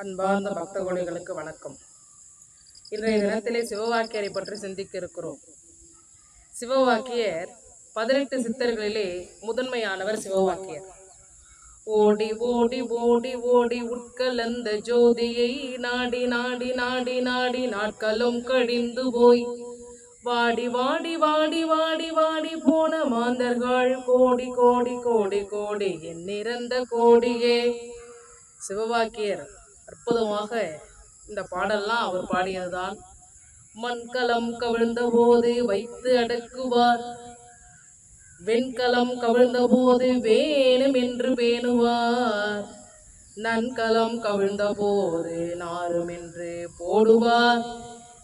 அன்பார்ந்த பக்த கோடிகளுக்கு வணக்கம். இன்றைய தினத்திலே சிவவாக்கியரை பற்றி சிந்திக்க இருக்கிறோம் சிவவாக்கியர் பதினெட்டு சித்தர்களிலே முதன்மையானவர் சிவவாக்கியர். ஓடி ஓடி ஓடி ஓடி உட்கலந்த ஜோதியை நாடி நாடி நாடி நாடி நாட்களும் கழிந்து போய். வாடி வாடி வாடி வாடி வாடி போன மாந்தர்கள் கோடி கோடி கோடி கோடி எண்ணிறந்த கோடியே. சிவவாக்கியர் அற்புதமாக இந்த பாடல்லாம் அவர் பாடியதுதான். மண்கலம் கவிழ்ந்த போது வைத்து அடக்குவார். வெண்கலம் கவிழ்ந்த போது வேணும் என்று பேணுவார். நன்கலம் கவிழ்ந்த போது நாரும் என்று போடுவார்.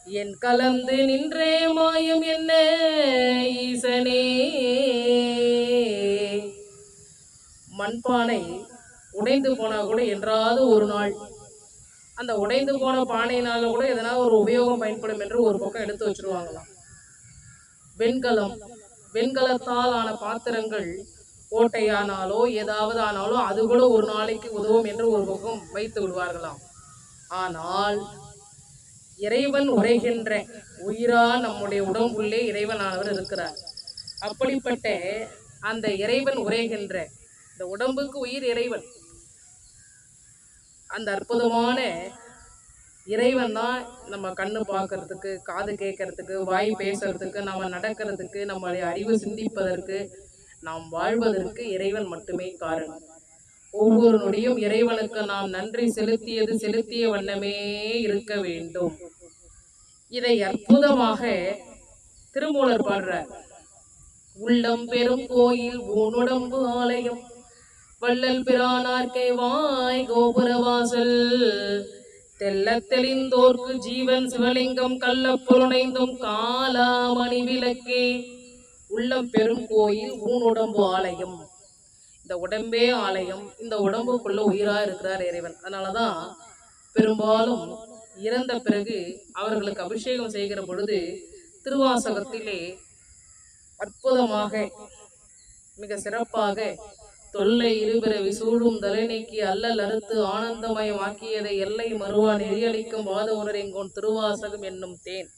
என் கலந்து நின்றே மாயும் என்ன ஈசனே? மண்பானை உடைந்து போனா கூட என்றாவது ஒரு நாள் அந்த உடைந்து போன பானையினால கூட எதனா ஒரு உபயோகம் பயன்படும் என்று ஒரு பக்கம் எடுத்து வச்சிருவாங்களாம். வெண்கலம். வெண்கலத்தால் ஆன பாத்திரங்கள் ஓட்டையானாலோ ஏதாவது ஆனாலோ அது கூட ஒரு நாளைக்கு உதவும் என்று ஒரு பக்கம் வைத்து விடுவார்களாம். ஆனால் இறைவன் உரைகின்ற உயிரா நம்முடைய உடம்புள்ளே இறைவனானவர் இருக்கிறார். அப்படிப்பட்ட அந்த இறைவன் உரைகின்ற இந்த உடம்புக்கு உயிர் இறைவன். அந்த அற்புதமான இறைவன் தான் நம்ம கண்ணு பார்க்கறதுக்கு காது கேட்கறதுக்கு வாய் பேசுறதுக்கு நம்ம நடக்கிறதுக்கு நம்மளுடைய அறிவு சிந்திப்பதற்கு நாம் வாழ்வதற்கு இறைவன் மட்டுமே காரணம். ஒவ்வொரு நொடியும் இறைவனுக்கு நாம் நன்றி செலுத்தியது செலுத்திய வண்ணமே இருக்க வேண்டும். இதை அற்புதமாக திருமூலர் பாடுற உள்ளம் பெரும் கோயில் ஊனுடம்பு ஆலயம் வள்ளல் பிரானார்க்கை வாய் கோபுரவாசல். தெல்ல தெளிந்தோர்க்கு ஜீவன் சிவலிங்கம் கள்ள புலனைந்தும் காலாமணி விளக்கே. உள்ளம் பெரும் கோயில் ஊனுடம்பு ஆலயம். இந்த உடம்பே ஆலயம். இந்த உடம்புக்குள்ள உயிரா இருக்கிறார் இறைவன். அதனாலதான் பெரும்பாலும் இறந்த பிறகு அவர்களுக்கு அபிஷேகம் செய்கிற பொழுது திருவாசகத்திலே அற்புதமாக மிக சிறப்பாக தொல்லை இருபிறவி விசூழும் தலைநீக்கி அல்லல் அறுத்து ஆனந்தமயமாக்கியதை எல்லை மறுவா நெறியளிக்கும் வாத உணரெங்கோன் திருவாசகம் என்னும் தேன்.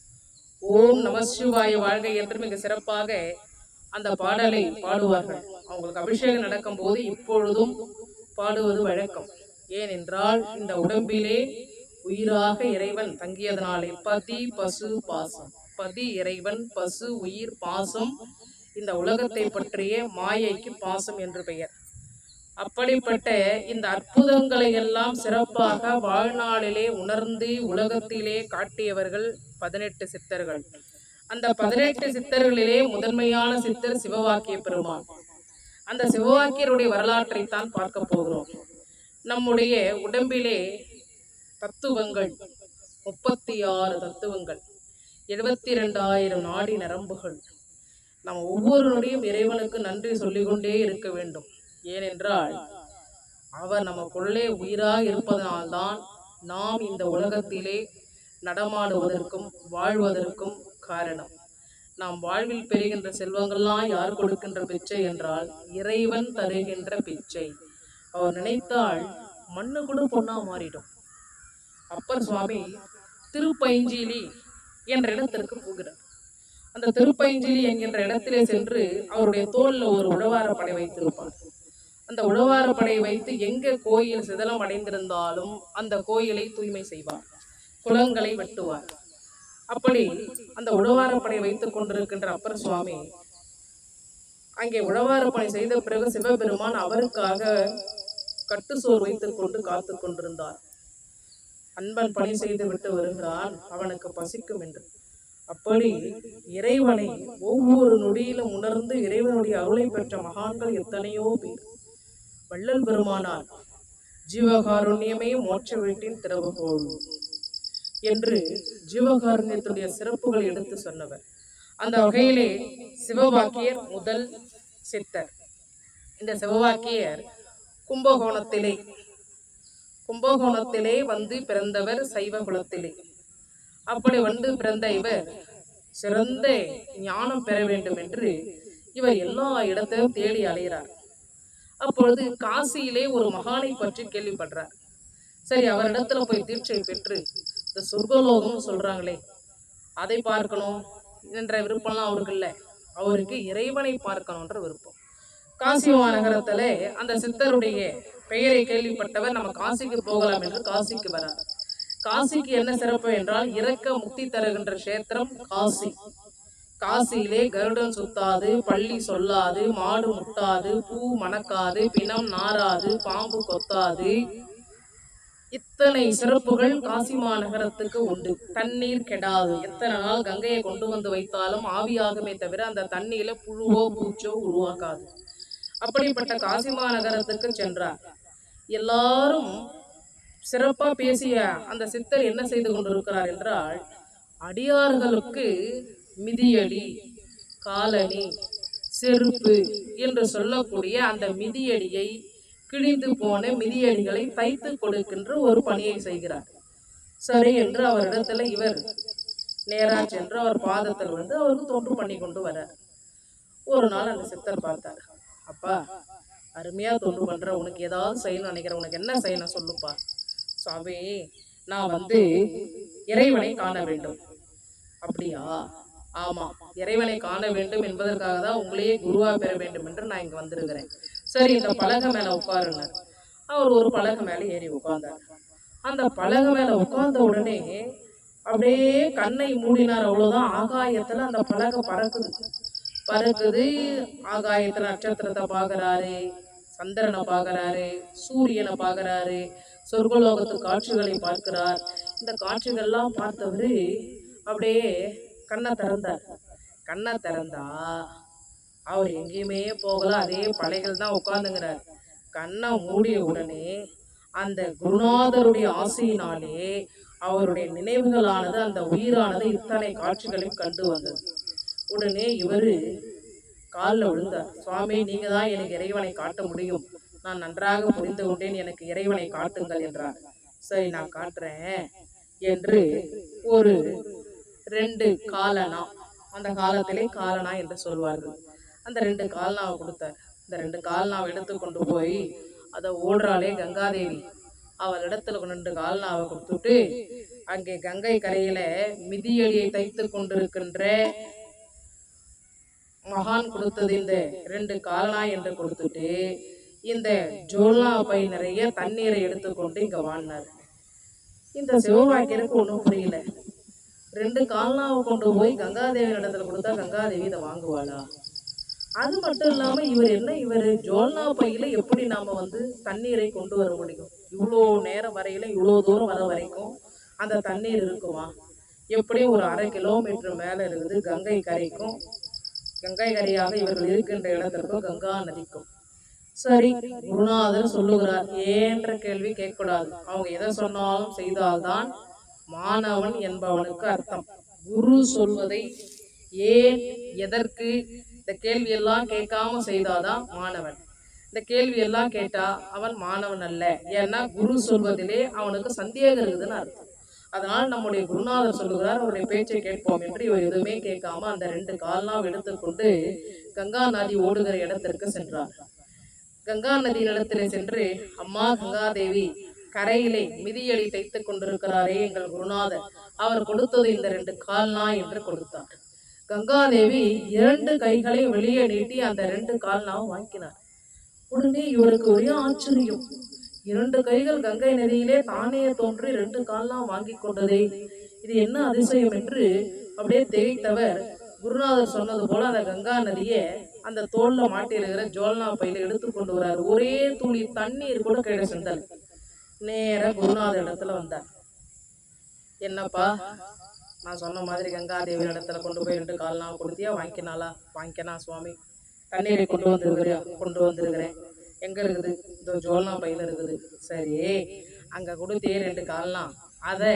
ஓம் நமசிவாய வாழ்க என்று மிக சிறப்பாக அந்த பாடலை பாடுவார்கள். அவங்களுக்கு அபிஷேகம் நடக்கும் போது இப்பொழுதும் பாடுவது வழக்கம். ஏனென்றால் இந்த உடம்பிலே உயிராக இறைவன் தங்கியதனாலே பதி பசு பாசம். பதி இறைவன் பசு உயிர் பாசம் இந்த உலகத்தை பற்றிய மாயைக்கு பாசம் என்று பெயர். அப்படிப்பட்ட இந்த அற்புதங்களை எல்லாம் சிறப்பாக வாழ்நாளிலே உணர்ந்து உலகத்திலே காட்டியவர்கள் பதினெட்டு சித்தர்கள். அந்த பதினெட்டு சித்தர்களிலே முதன்மையான சித்தர் சிவவாக்கிய பெருமான். அந்த சிவவாக்கியருடைய வரலாற்றை தான் பார்க்க போகிறோம். நம்முடைய உடம்பிலே தத்துவங்கள் முப்பத்தி ஆறு தத்துவங்கள் எழுபத்தி ரெண்டாயிரம் நாடி நரம்புகள். நம்ம ஒவ்வொரு நொடியும் இறைவனுக்கு நன்றி சொல்லிக்கொண்டே இருக்க வேண்டும். ஏனென்றால் அவர் நமக்குள்ளே உயிராக இருப்பதனால்தான் நாம் இந்த உலகத்திலே நடமாடுவதற்கும் வாழ்வதற்கும் காரணம். நாம் வாழ்வில் பெறுகின்ற செல்வங்கள்லாம் யார் கொடுக்கின்ற பிச்சை என்றால் இறைவன் தருகின்ற பிச்சை. அவர் நினைத்தால் மண்ணு கூட பொண்ணா மாறிடும். அப்பர் சுவாமி திருப்பைஞ்சிலி என்ற இடத்திற்கு போகிறார். அந்த திருப்பைஞ்சிலி என்கின்ற இடத்திலே சென்று அவருடைய தோல்ல ஒரு உழவார படை வைத்திருப்பார். அந்த உழவார படை வைத்து எங்க கோயில் சிதலம் அடைந்திருந்தாலும் அந்த கோயிலை தூய்மை செய்வார் குளங்களை வெட்டுவார். அப்படி அந்த உழவார படை வைத்துக் கொண்டிருக்கின்ற அப்பர் சுவாமி அங்கே உழவார பணி செய்த பிறகு சிவபெருமான் அவருக்காக கட்டுசோர் வைத்துக் கொண்டு காத்து கொண்டிருந்தார். அன்பன் பணி செய்து விட்டு வருகிறான் அவனுக்கு பசிக்கும் என்று. அப்படி இறைவனை ஒவ்வொரு நொடியிலும் உணர்ந்து இறைவனுடைய அருளை பெற்ற மகான்கள் எத்தனையோ பேர். வள்ளல் பெருமானார் ஜீவகாருண்யமே மோட்ச வீட்டின் திறவுகோள் என்று ஜீவகாருண்யத்துடைய சிறப்புகளை எடுத்து சொன்னவர். அந்த வகையிலே சிவவாக்கியர் முதல் சித்தர். இந்த சிவவாக்கியர் கும்பகோணத்திலே கும்பகோணத்திலே வந்து பிறந்தவர் சைவ குலத்திலே அப்படி வந்து பிறந்த இவர் சிறந்த ஞானம் பெற வேண்டும் என்று இவர் எல்லா இடத்தையும் தேடி அலைகிறார். அப்பொழுது காசியிலே ஒரு மகானை பற்றி கேள்விப்படுறார் சரி அவரிடத்துல போய் தீட்சை பெற்று இந்த சொர்க்கலோகம்னு சொல்றாங்களே அதை பார்க்கணும் என்ற விருப்பம்லாம் அவருக்கு இல்லை அவருக்கு இறைவனை பார்க்கணுன்ற விருப்பம். காசி மாநகரத்துல அந்த சித்தருடைய பெயரை கேள்விப்பட்டவர் நம்ம காசிக்கு போகலாம் என்று காசிக்கு வரார். காசிக்கு என்ன சிறப்பு என்றால் இறக்க முக்தி தருகின்ற கஷேத்திரம் காசி. காசியிலே கருடன் சுத்தாது பள்ளி சொல்லாது மாடு முட்டாது பூ மணக்காது பிணம் நாராது பாம்பு கொத்தாது. இத்தனை சிறப்புகள் காசி மாநகரத்துக்கு உண்டு. தண்ணீர் கெடாது. எத்தனை நாள் கங்கையை கொண்டு வந்து வைத்தாலும் ஆவியாகுமே தவிர அந்த தண்ணீர்ல புழுவோ பூச்சோ உருவாக்காது அப்படிப்பட்ட காசி மாநகரத்துக்கு சென்றார். எல்லாரும் சிறப்பா பேசிய அந்த சித்தர் என்ன செய்து கொண்டிருக்கிறார் என்றால் அடியார்களுக்கு மிதியடி காலணி செருப்பு என்று சொல்லக்கூடிய அந்த மிதியடியை கிழிந்து போன மிதியடிகளை தைத்து கொடுக்கின்ற ஒரு பணியை செய்கிறார். சரி என்று அவரிடத்துல இவர் நேராக சென்று அவர் பாதத்தில் வந்து அவருக்கு தொன்று பண்ணி கொண்டு வரார். ஒரு நாள் அந்த சித்தர் பார்த்தார் அப்பா அருமையா தொண்டு பண்ற உனக்கு ஏதாவது செய்யணும்னு நினைக்கிறேன் உனக்கு என்ன செய்யணும் சொல்லுப்பா. சுவாமி நான் வந்து இறைவனை காண வேண்டும். அப்படியா? ஆமா. இறைவனை காண வேண்டும் என்பதற்காக தான் உங்களையே குருவா பெற வேண்டும் என்று நான் இங்க வந்திருக்கிறேன். சரி இந்த பலகை மேல உட்காருங்க. அவர் ஒரு பலகை மேல ஏறி உட்கார்ந்தார். அந்த பலகை மேல உட்கார்ந்த உடனே அப்படியே கண்ணை மூடினார். அவ்வளவுதான் ஆகாயத்துல அந்த பலகை பறக்குது. பறக்குது. ஆகாயத்துல நட்சத்திரத்தை பார்க்கறாரு சந்திரனை பார்க்கறாரு சூரியனை பார்க்கறாரு சொர்க்கலோகத்து காட்சிகளை பார்க்கிறார். இந்த காட்சிகள்லாம் பார்த்தவரு அப்படியே கண்ணை திறந்தார். கண்ணை திறந்தா அவர் எங்கேயுமே போகல அதே படைகள் தான் உட்கார்ந்துங்கிறார். கண்ணை மூடிய உடனே அந்த குருநாதருடைய ஆசையினாலே அவருடைய நினைவுகளானது அந்த உயிரானது இத்தனை காட்சிகளையும் கண்டு வந்தது. உடனே இவரு காலில் விழுந்தார். சுவாமி நீங்க தான் எனக்கு இறைவனை காட்ட முடியும். நான் நன்றாக புரிந்து கொண்டேன். எனக்கு இறைவனை காட்டுங்கள் என்றார். சரி நான் காட்டுறேன் என்று ஒரு ரெண்டு காலனா? அந்த காலத்திலே காலனா என்று சொல்வார்கள். அந்த ரெண்டு கால்னாவை கொடுத்தார் இந்த ரெண்டு கால்னாவை எடுத்து கொண்டு போய் அதை ஓடுறாளே கங்காதேவி. அவள் இடத்துல ரெண்டு கால்னாவை கொடுத்துட்டு அங்கே கங்கை கரையில மிதியடியை தைத்து கொண்டிருக்கின்ற மகான் கொடுத்தது இந்த ரெண்டு கால்னா என்று கொடுத்துட்டு இந்த ஜோல்னா பை நிறைய தண்ணீரை எடுத்துக்கொண்டு இங்க வாழ்னார் இந்த சிவவாக்கியருக்கு ஒன்றும் புரியல. ரெண்டு கால்னாவை கொண்டு போய் கங்காதேவி இடத்துல கொடுத்தா கங்காதேவி இதை வாங்குவாளா? அது மட்டும் இல்லாம இவர் என்ன இவர் ஜோல்னா பையில எப்படி நாம வந்து தண்ணீரை கொண்டு வர முடியும்? இவ்வளோ நேரம் வரையில இவ்வளோ தூரம் வர வரைக்கும் அந்த தண்ணீர் இருக்குமா? எப்படியும் ஒரு அரை கிலோமீட்டர் மேல இருந்து கங்கை கரைக்கும்? கங்கை கரையாக இவர்கள் இருக்கின்ற இடத்திற்கும் கங்கா நதிக்கும். சரி குருநாதர் சொல்லுகிறார் ஏன்ற கேள்வி கேட்கக்கூடாது. அவங்க எதை சொன்னாலும் செய்தால்தான் மாணவன் என்பவனுக்கு அர்த்தம். குரு சொல்வதை ஏன் எதற்கு? இந்த கேள்வி எல்லாம் கேட்காம செய்தாதான் மாணவன்? இந்த கேள்வி எல்லாம் கேட்டா அவன் மாணவன் அல்ல. ஏன்னா குரு சொல்வதிலே அவனுக்கு சந்தேகம் இருக்குதுன்னு அர்த்தம். அதனால் நம்முடைய குருநாதர் சொல்லுகிறார் அவருடைய பேச்சை கேட்போம். என்று இவர் எதுவுமே கேட்காம அந்த ரெண்டு கால்லாம் எடுத்துக்கொண்டு கங்கா நதி ஓடுகிற இடத்திற்கு சென்றார். கங்கா நதி நிலத்திலே சென்று அம்மா கங்காதேவி கரையிலே மிதியடி தைத்துக் கொண்டிருக்கிறாரே எங்கள் குருநாதர். அவர் கொடுத்தது இந்த ரெண்டு கால்னா என்று கொடுத்தார். கங்காதேவி இரண்டு கைகளை வெளியே நீட்டி அந்த ரெண்டு கால்னாவும் வாங்கினார். உடனே இவருக்கு ஒரே ஆச்சரியம். இரண்டு கைகள் கங்கை நதியிலே தானே தோன்றி ரெண்டு கால்லாம் வாங்கி கொண்டதே. இது என்ன அதிசயம் என்று அப்படியே தெரிவித்தவர் குருநாதர் சொன்னது போல அந்த கங்கா நதியை அந்த தோல்ல மாட்டியிருக்கிற ஜோல்னா பையில எடுத்து கொண்டு வர்றாரு ஒரே துளி தண்ணீர் கூட கையில செந்தல் நேரா குருநாதர் இடத்துல வந்தார். என்னப்பா? நான் சொன்ன மாதிரி கங்காதேவி இடத்துல கொண்டு போய் ரெண்டு கால்லாம் கொடுத்தியா? வாங்கிக்கினாளா வாங்கிக்கனா சுவாமி. தண்ணீரை கொண்டு வந்திருக்கிறியா? கொண்டு வந்திருக்கிறேன். எங்க இருக்குது? இந்த ஜோல்னா பையில இருக்குது. சரி அங்க கொடுத்தே ரெண்டு கால்லாம் அதை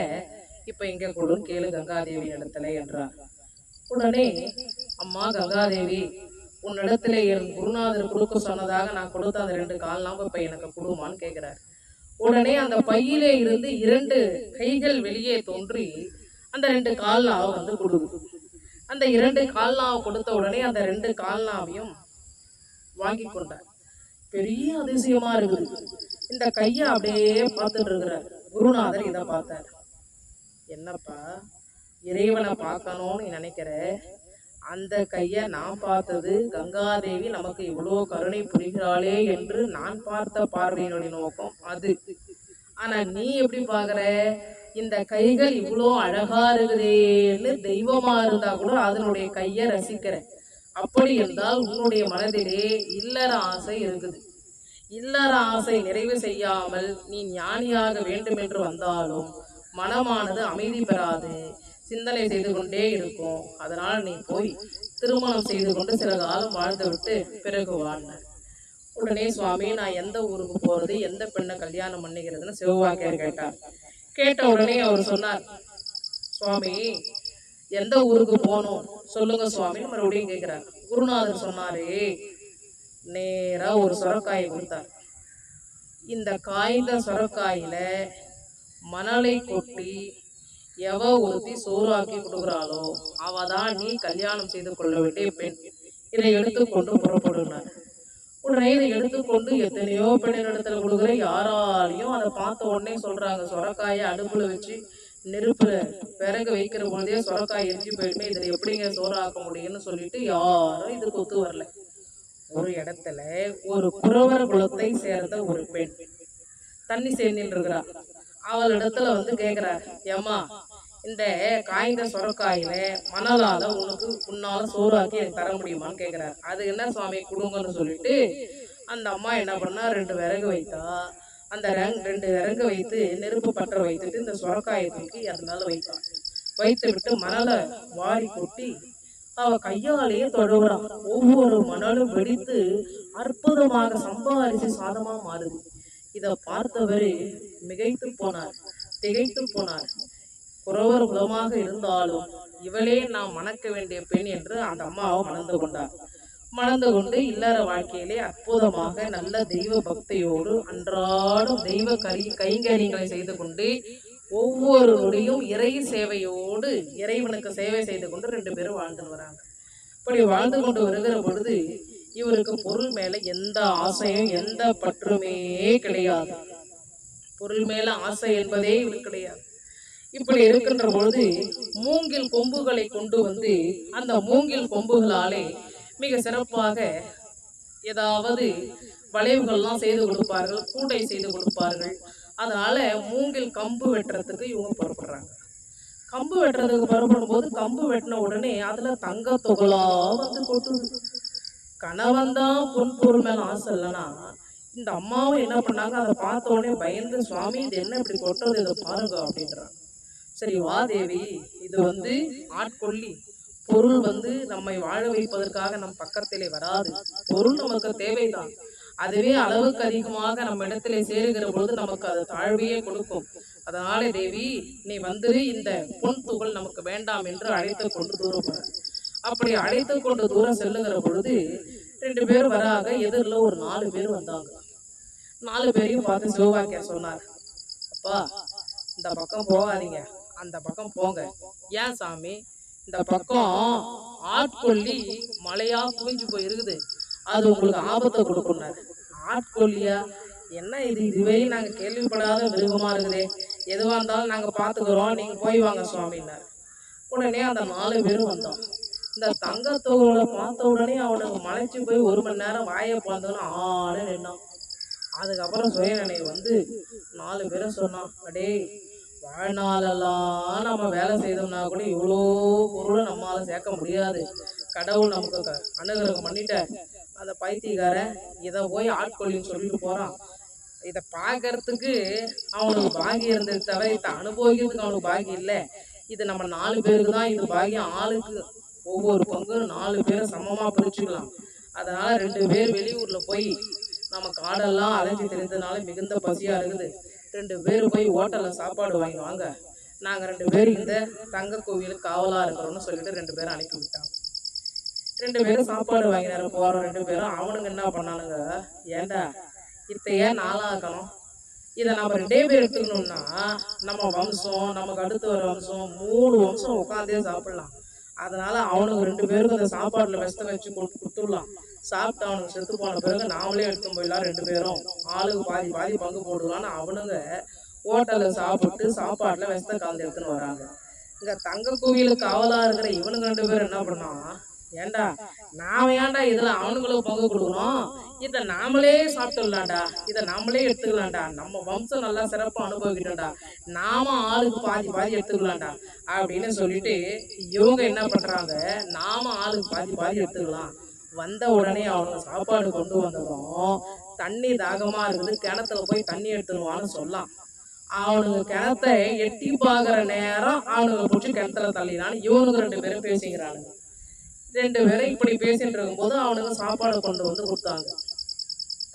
இப்ப எங்க கொடுன்னு கேளு கங்காதேவி இடத்துல என்றார். உடனே அம்மா கங்காதேவி உன்னிடத்துல என் குருநாதர் கொடுக்க சொன்னதாக நான் கொடுத்த அந்த ரெண்டு கால்லாம் இப்ப எனக்கு கொடுமான்னு கேட்கிறார் உடனே அந்த பையிலே இருந்து இரண்டு கைகள் வெளியே தோன்றி அந்த ரெண்டு கால்னாவை வந்து கொடுக்கும் அந்த இரண்டு கால்நாவை கொடுத்த உடனே அந்த ரெண்டு கால்நாவையும் வாங்கி கொண்டார். பெரிய அதிசயமா இருக்குது. இந்த கையை அப்படியே பார்த்துட்டு இருக்கிறார். குருநாதர் இதை பார்த்தார். என்னப்பா இறைவனை பார்க்கணும்னு நினைக்கிற? அந்த கையை நான் பார்த்தது கங்காதேவி நமக்கு இவ்வளோ கருணை புரிகிறாளே என்று நான் பார்த்த பார்வையினுடைய நோக்கம் அது. ஆனா நீ எப்படி பார்க்கற? இந்த கைகள் இவ்வளோ அழகா இருக்குதேன்னு தெய்வமா இருந்தா கூட அதனுடைய கையை ரசிக்கிற. அப்படி என்றால் உன்னுடைய மனதிலே இல்லற ஆசை இருக்குது. இல்லற ஆசை நிறைவு செய்யாமல் நீ ஞானியாக வேண்டும் என்று வந்தாலும் மனமானது அமைதி பெறாது. சிந்தனை செய்து கொண்டே இருக்கும். அதனால் நீ போய் திருமணம் செய்து கொண்டு சில காலம் வாழ்ந்து விட்டு பிறகு வாழ்ன உடனே சுவாமி நான் எந்த ஊருக்கு போறது எந்த பெண்ணை கல்யாணம் பண்ணிக்கிறதுன்னு சிவவாக்கியர் கேட்டார். கேட்ட உடனே அவர் சொன்னார் சுவாமி எந்த ஊருக்கு போகணும்? சொல்லுங்க சுவாமின்னு மறுபடியும் கேட்கிறார். குருநாதர் சொன்னாரே நேரா ஒரு சொரக்காயை கொடுத்தார். இந்த காய்ந்த சொரக்காயில மணலை கொட்டி எவ ஒருத்தி சோறாக்கி கொடுக்குறாளோ அவதான் நீ கல்யாணம் செய்து கொள்ள வேண்டிய பெண். இதை எடுத்துக்கொண்டு புறப்படுனார் உடனே இதை எடுத்துக்கொண்டு எத்தனையோ பெண்ணிடத்துல கொடுக்குற யாராலையும் அதை பார்த்த உடனே சொல்றாங்க சொரக்காயை அடுப்புல வச்சு நெருப்புல விறகு வைக்கிற பொழுதே சொரக்காய் எரிஞ்சு போயிடுமே இதுல எப்படிங்க சோறாக்க முடியும்னு சொல்லிட்டு யாரும் இதுக்கு ஒத்து வரல. ஒரு இடத்துல ஒரு குறவர் குலத்தை சேர்ந்த ஒரு பெண் தண்ணி சேர்ந்துட்டு இருக்கிறா அவளிடத்துல வந்து கேக்குறா ஏம்மா இந்த காய்ந்த சொரக்காயில மணலால உனக்கு உன்னால சோறாக்கி எனக்கு தர முடியுமான்னு கேக்குறாரு. அது என்ன சுவாமி கொடுங்கன்னு சொல்லிட்டு அந்த அம்மா என்ன பண்ணா ரெண்டு விறகு வைத்தா அந்த ரங் ரெண்டு விறகு வைத்து நெருப்பு பற்ற வைத்துட்டு இந்த சொரக்காயை தூக்கி அது மேல வைத்தான் வைத்து விட்டு மணலை வாரி கொட்டி அவ கையாலேயே தொழுகிறான் ஒவ்வொரு மணலும் வெடித்து அற்புதமாக சம்பாரிசி சாதமா மாறுது. இதை பார்த்தவர் மிகைத்து போனார் திகைத்து போனார். குறவர் குலமாக இருந்தாலும் இவளே நாம் மணக்க வேண்டிய பெண் என்று அந்த அம்மாவை மணந்து கொண்டார். மணந்து கொண்டு இல்லற வாழ்க்கையிலே அற்புதமாக நல்ல தெய்வ பக்தியோடு அன்றாடம் தெய்வ கரி கைங்கரியங்களை செய்து கொண்டு ஒவ்வொரு இறை சேவையோடு இறைவனுக்கு சேவை செய்து கொண்டு ரெண்டு பேரும் வாழ்ந்து வராங்க. இப்படி வாழ்ந்து கொண்டு வருகிற பொழுது இவருக்கு பொருள் மேல எந்த ஆசையும் எந்த பற்றுமே கிடையாது. பொருள் மேல ஆசை என்பதே இவருக்கு கிடையாது. இப்படி இருக்கின்ற பொழுது மூங்கில் கொம்புகளை கொண்டு வந்து அந்த மூங்கில் கொம்புகளாலே மிக சிறப்பாக ஏதாவது வளைவுகள்லாம் செய்து கொடுப்பார்கள் கூடை செய்து கொடுப்பார்கள். அதனால மூங்கில் கம்பு வெட்டுறதுக்கு இவங்க புறப்படுறாங்க. கம்பு வெட்டுறதுக்கு புறப்படும் போது கம்பு வெட்டின உடனே அதுல தங்க தொகலா வந்து கொட்டுது. கணவன் தான் பொன்பொருள் மேல ஆசை இல்லைன்னா இந்த அம்மாவும் என்ன பண்ணாங்க? அதை பார்த்த உடனே பயந்து சுவாமி இது என்ன இப்படி கொட்டுறது? இதை பாருங்க அப்படின்றாங்க சரி வா தேவி இது வந்து ஆட்கொள்ளி பொருள் வந்து நம்மை வாழ வைப்பதற்காக நம் பக்கத்திலே வராது. பொருள் நமக்கு தேவைதான். அதுவே அளவுக்கு அதிகமாக நம்ம இடத்திலே சேருகிற பொழுது நமக்கு அது தாழ்வையே கொடுக்கும். அதனால தேவி நீ வந்து இந்த பொன் துகள் நமக்கு வேண்டாம் என்று அழைத்து கொண்டு தூரப்படுற அப்படி அழைத்து கொண்டு தூரம் செல்லுகிற பொழுது ரெண்டு பேர் வராக எதிரில் ஒரு நாலு பேர் வந்தாங்க. நாலு பேரையும் பார்த்து சிவவாக்கியர் சொன்னார் அப்பா இந்த பக்கம் போகாதீங்க. அந்த பக்கம் போங்க. ஏன் சாமி? இந்த பக்கம் ஆட்கொல்லி மழையா குவிஞ்சு போயிருக்குது. அது உங்களுக்கு ஆபத்தை கொடுக்குனாரு ஆட்கொல்லியா? என்ன இது? இதுவே நாங்க கேள்விப்படாத மிருகமா இருக்குதே. எதுவா இருந்தாலும் நாங்க பாத்துக்கிறோம் நீங்க போய் வாங்க சுவாமின்னாரு உடனே அந்த நாலு பேரும் வந்தோம். இந்த தங்கத்தோட பார்த்த உடனே அவனுக்கு மலைச்சு போய் ஒரு மணி நேரம் வாயை பார்த்தோன்னு ஆளே நின்னான். அதுக்கப்புறம் சுயநினைவு வந்து நாலு பேரும் சொன்னான் அடே வாழ்நாளெல்லாம் நம்ம வேலை செய்தோம்னா கூட இவ்வளோ பொருளை நம்மளால சேர்க்க முடியாது. கடவுள் நமக்கு அனுகிரகம் பண்ணிட்ட. அந்த பைத்தியக்காரன் இதை போய் ஆட்கொள்ளின்னு சொல்லிட்டு போறான். இதை பார்க்கறதுக்கு அவனுக்கு பாகியம் இருந்தது தவிர இதை அனுபவிக்கிறதுக்கு அவனுக்கு பாகி இல்லை. இது நம்ம நாலு பேருக்கு தான் இது பாகியம் ஆளுக்கு ஒவ்வொரு பங்கும் நாலு பேரை சமமா பிரிச்சுக்கலாம். அதனால ரெண்டு பேர் வெளியூர்ல போய் நம்ம காடெல்லாம் அலைஞ்சு தெரிந்ததுனால மிகுந்த பசியா இருக்குது. ரெண்டு பேர் போய் ஹோட்டல்ல சாப்பாடு வாங்கி வாங்க. நாங்க ரெண்டு பேர் இந்த தங்க கோவிலுக்கு காவலா இருக்கிறோம்னு சொல்லிட்டு ரெண்டு பேரும் அனுப்பி விட்டாங்க. ரெண்டு பேரும் சாப்பாடு வாங்கினாரு போறோம். ரெண்டு பேரும் அவனுங்க என்ன பண்ணானுங்க? ஏன்டா இத்த ஏன் நாளாக்கணும் இதை நம்ம ரெண்டே பேர் எடுத்துக்கணும்னா நம்ம வம்சம் நமக்கு அடுத்து வர வம்சம் மூணு வம்சம் உட்காந்தே சாப்பிடலாம். அதனால அவனுக்கு ரெண்டு பேருக்கும் அந்த சாப்பாடுல விஷத்தை வச்சு கொடு- கொடுத்துடலாம். சாப்பிட்டு அவனுக்கு செத்து போன பிறகு நாமளே எடுத்து போயிடலாம் ரெண்டு பேரும். ஆளுக்கு பாதி பாதி பங்கு போட்டுக்கலாம்னு அவனுங்க ஹோட்டலில் சாப்பிட்டு சாப்பாட்டில் விஷத்தை கலந்து எடுத்துன்னு வராங்க. இங்கே தங்க கோவிலுக்கு காவலாக இருக்கிற இவனுங்க ரெண்டு பேரும் என்ன பண்ணான் ஏன்டா நாம ஏன்டா இதில் அவனுங்களுக்கு பங்கு கொடுக்கணும்? இதை நாமளே சாப்பிட்டுடலாம்டா. இதை நாமளே எடுத்துக்கலாம்டா. நம்ம வம்சம் நல்லா சிறப்பாக அனுபவிக்கணும்டா. நாம ஆளுக்கு பாதி பாதி எடுத்துக்கலாம்டா. அப்படின்னு சொல்லிட்டு இவங்க என்ன பண்றாங்க? நாம ஆளுக்கு பாதி பாதி எடுத்துக்கலாம். வந்த உடனே அவங்க சாப்பாடு கொண்டு வந்ததும் தண்ணி தாகமா இருக்குது. கிணத்துல போய் தண்ணி எடுத்துருவான்னு சொல்லலாம் அவனுங்க கிணத்த எட்டி பார்க்குற நேரம் அவனுங்க பிடிச்சி கிணத்துல தள்ளினான்னு இவனுங்க ரெண்டு பேரும் பேசிக்கிறானுங்க. ரெண்டு பேரும் இப்படி பேசிட்டு இருக்கும்போது அவனுக்கு சாப்பாடு கொண்டு வந்து கொடுத்தாங்க.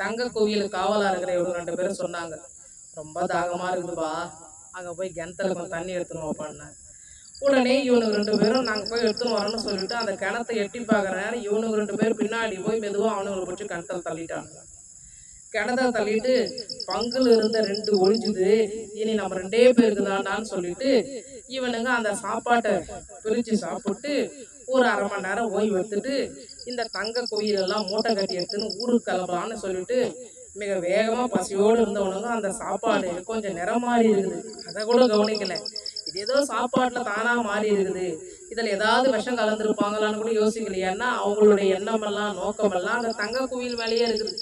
தங்க கோவிலுக்கு காவலா இருக்கிற இவங்க ரெண்டு பேரும் சொன்னாங்க. ரொம்ப தாகமா இருக்குதுப்பா. அங்க போய் கிணத்துல கொஞ்சம் தண்ணி எடுத்துன்னு வைப்பான்னாங்க உடனே இவனுக்கு ரெண்டு பேரும் நாங்க போய் எடுத்துன்னு வரோம்னு சொல்லிட்டு அந்த கிணத்தை எட்டி பார்க்குறேன் இவனுக்கு ரெண்டு பேரும் பின்னாடி போய் மெதுவாக அவனுங்களை பிடிச்சி கிணத்துல தள்ளிட்டாங்க கிணத்த தள்ளிட்டு பங்குல இருந்த ரெண்டு ஒழிஞ்சுது இனி நம்ம ரெண்டே பேருக்கு தான்டான்னு சொல்லிட்டு இவனுங்க அந்த சாப்பாட்டை பிரித்து சாப்பிட்டு ஒரு அரை மணி நேரம் ஓய்வு எடுத்துட்டு இந்த தங்க கோயிலெல்லாம் மூட்டை கட்டி எடுத்துன்னு ஊருக்கு கிளம்பலான்னு சொல்லிட்டு மிக வேகமா பசியோடு இருந்தவனுங்க அந்த சாப்பாடு கொஞ்சம் நிறம் மாறி இருக்குது. அதை கூட கவனிக்கல. இது ஏதோ சாப்பாட்டுல தானா மாறி இருக்குது. இதுல ஏதாவது விஷம் கலந்துருப்பாங்களான்னு கூட யோசிக்கல ஏன்னா அவங்களுடைய எண்ணமெல்லாம் நோக்கமெல்லாம் அந்த தங்க கோயில் மேலேயே இருக்குது.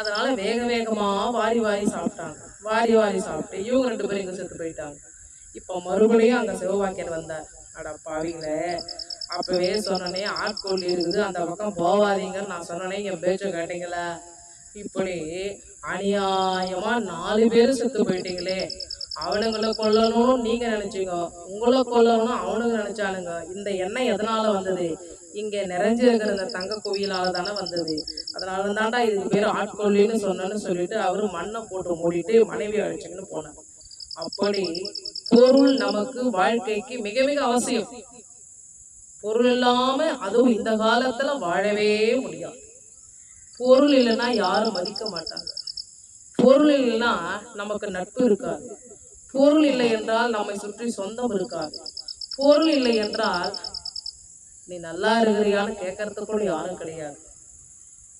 அதனால வேக வேகமா வாரி வாரி சாப்பிட்டாங்க. வாரி வாரி சாப்பிட்டு இவங்க ரெண்டு பேரும் இங்க செத்து போயிட்டாங்க. இப்போ மறுபடியும் அந்த சிவபாக்கியர் வந்தார். அட பாவிங்களே அப்பவே சொன்னனே ஆட்கோழி இருக்குது. அந்த பக்கம் போவாதீங்கன்னு நான் சொன்னனே என் பேச்ச கேட்டீங்களா? இப்படி அநியாயமா நாலு பேர் செத்து போயிட்டீங்களே. அவனுங்களை கொல்லணும்னு நீங்க நினைச்சீங்க. உங்களை கொல்லணும் அவனுங்க நினைச்சானுங்க. இந்த எண்ணம் எதனால வந்தது? இங்க நிறைஞ்சிருக்கிற இந்த தங்க கோவிலால தானே வந்தது. அதனால தான்டா இது பேர் ஆட்கொள்ளின்னு சொன்னேன்னு சொல்லிட்டு அவரு மண்ணை போட்டு மூடிட்டு மனைவி அழைச்சிக்கின்னு போனார். அப்படி பொருள் நமக்கு வாழ்க்கைக்கு மிக மிக அவசியம். பொருள் இல்லாம அதுவும் இந்த காலத்துல வாழவே முடியாது. பொருள் இல்லைன்னா யாரும் மதிக்க மாட்டாங்க. பொருள் இல்லைன்னா நமக்கு நட்பு இருக்காது. பொருள் இல்லை என்றால் நம்மை சுற்றி சொந்தம் இருக்காது. பொருள் இல்லை என்றால் நீ நல்லா இருக்கிறியான்னு கேட்கறதுக்கு கூட யாரும் கிடையாது.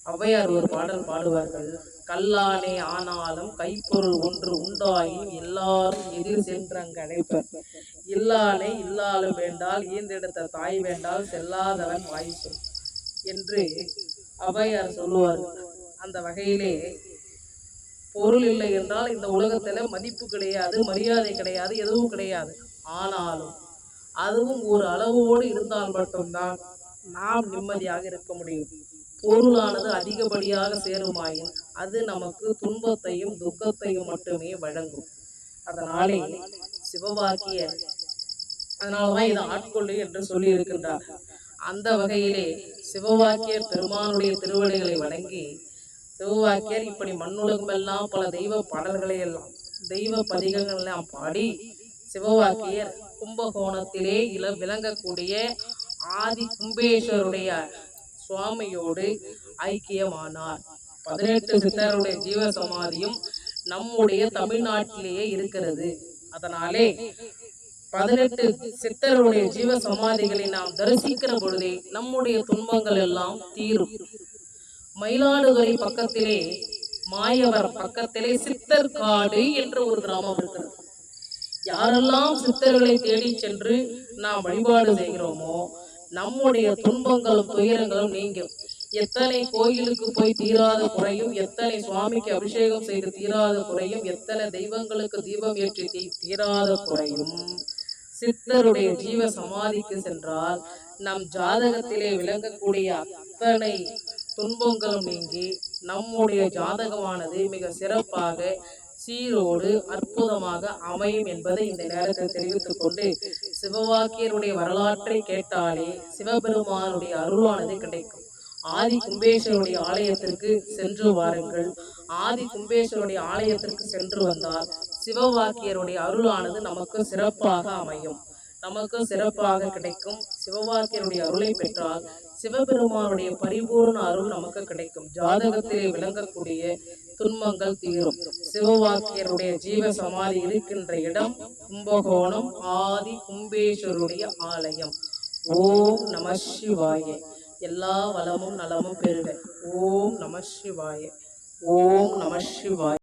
ஔவையார் ஒரு பாடல் பாடுவார்கள். கல்லானே ஆனாலும் கைப்பொருள் ஒன்று உண்டாயின் எல்லாரும் எதிர் சென்றங்கடைப்பர் இல்லானே இல்லாலும் வேண்டால் ஈந்தெடுத்த தாய் வேண்டால் செல்லாதவன் வாய்ப்பு என்று அவையார் சொல்லுவார். அந்த வகையிலே பொருள் இல்லை என்றால் இந்த உலகத்துல மதிப்பு கிடையாது மரியாதை கிடையாது எதுவும் கிடையாது. ஆனாலும் அதுவும் ஒரு அளவோடு இருந்தால் மட்டும்தான் நாம் நிம்மதியாக இருக்க முடியும். பொருளானது அதிகப்படியாக சேருமாயின் அது நமக்கு துன்பத்தையும் துக்கத்தையும் மட்டுமே வழங்கும். அதனாலே சிவவாக்கியர் அதனாலதான் இது ஆட்கொள்ளு என்று சொல்லி இருக்கின்றார் அந்த வகையிலே சிவவாக்கியர் பெருமானுடைய திருவடிகளை வணங்கி சிவவாக்கியர் இப்படி மண்ணுலகமெல்லாம் பல தெய்வ பாடல்களை எல்லாம் தெய்வ பதிகங்கள் எல்லாம் பாடி சிவவாக்கியர் கும்பகோணத்திலே இல விளங்கக்கூடிய ஆதி கும்பேஸ்வருடைய சுவாமியோடு ஐக்கியமானார். பதினெட்டு சித்தருடைய ஜீவ சமாதியும் நம்முடைய தமிழ்நாட்டிலேயே இருக்கிறது. அதனாலே பதினெட்டு சித்தருடைய ஜீவ சமாதிகளை நாம் தரிசிக்கிற பொழுதே நம்முடைய துன்பங்கள் எல்லாம் தீரும். மயிலாடுதுறை பக்கத்திலே மாயவர் பக்கத்திலே சித்தர் காடு என்ற ஒரு கிராமம் இருக்கிறது. யாரெல்லாம் சித்தர்களை தேடி சென்று நாம் வழிபாடு செய்கிறோமோ நம்முடைய துன்பங்களும் துயரங்களும் நீங்கும். எத்தனை கோயிலுக்கு போய் தீராத குறையும் எத்தனை சுவாமிக்கு அபிஷேகம் செய்து தீராத குறையும் எத்தனை தெய்வங்களுக்கு தீபம் ஏற்றி தீ தீராத குறையும். சித்தருடைய ஜீவ சமாதிக்கு சென்றால் நம் ஜாதகத்திலே விளங்கக்கூடிய அத்தனை துன்பங்களும் நீங்கி நம்முடைய ஜாதகமானது மிக சிறப்பாக சீரோடு அற்புதமாக அமையும் என்பதை இந்த நேரத்தில் தெரிவித்துக் கொண்டு சிவவாக்கியருடைய வரலாற்றை கேட்டாலே சிவபெருமானுடைய அருளானது கிடைக்கும். ஆதி கும்பேஸ்வருடைய ஆலயத்திற்கு சென்று வாருங்கள். ஆதி கும்பேஸ்வருடைய ஆலயத்திற்கு சென்று வந்தால் சிவவாக்கியருடைய அருளானது நமக்கு சிறப்பாக அமையும். நமக்கு சிறப்பாக கிடைக்கும். சிவவாக்கியருடைய அருளை பெற்றால் சிவபெருமானுடைய பரிபூர்ண அருள் நமக்கு கிடைக்கும். ஜாதகத்திலே விளங்கக்கூடிய துன்பங்கள் தீரும். சிவவாக்கியருடைய ஜீவ சமாதி இருக்கின்ற இடம் கும்பகோணம் ஆதி கும்பேஸ்வருடைய ஆலயம். ஓம் நம சிவாய. எல்லா வளமும் நலமும் பெறுக ஓம் நம சிவாய. ஓம் நம சிவாய.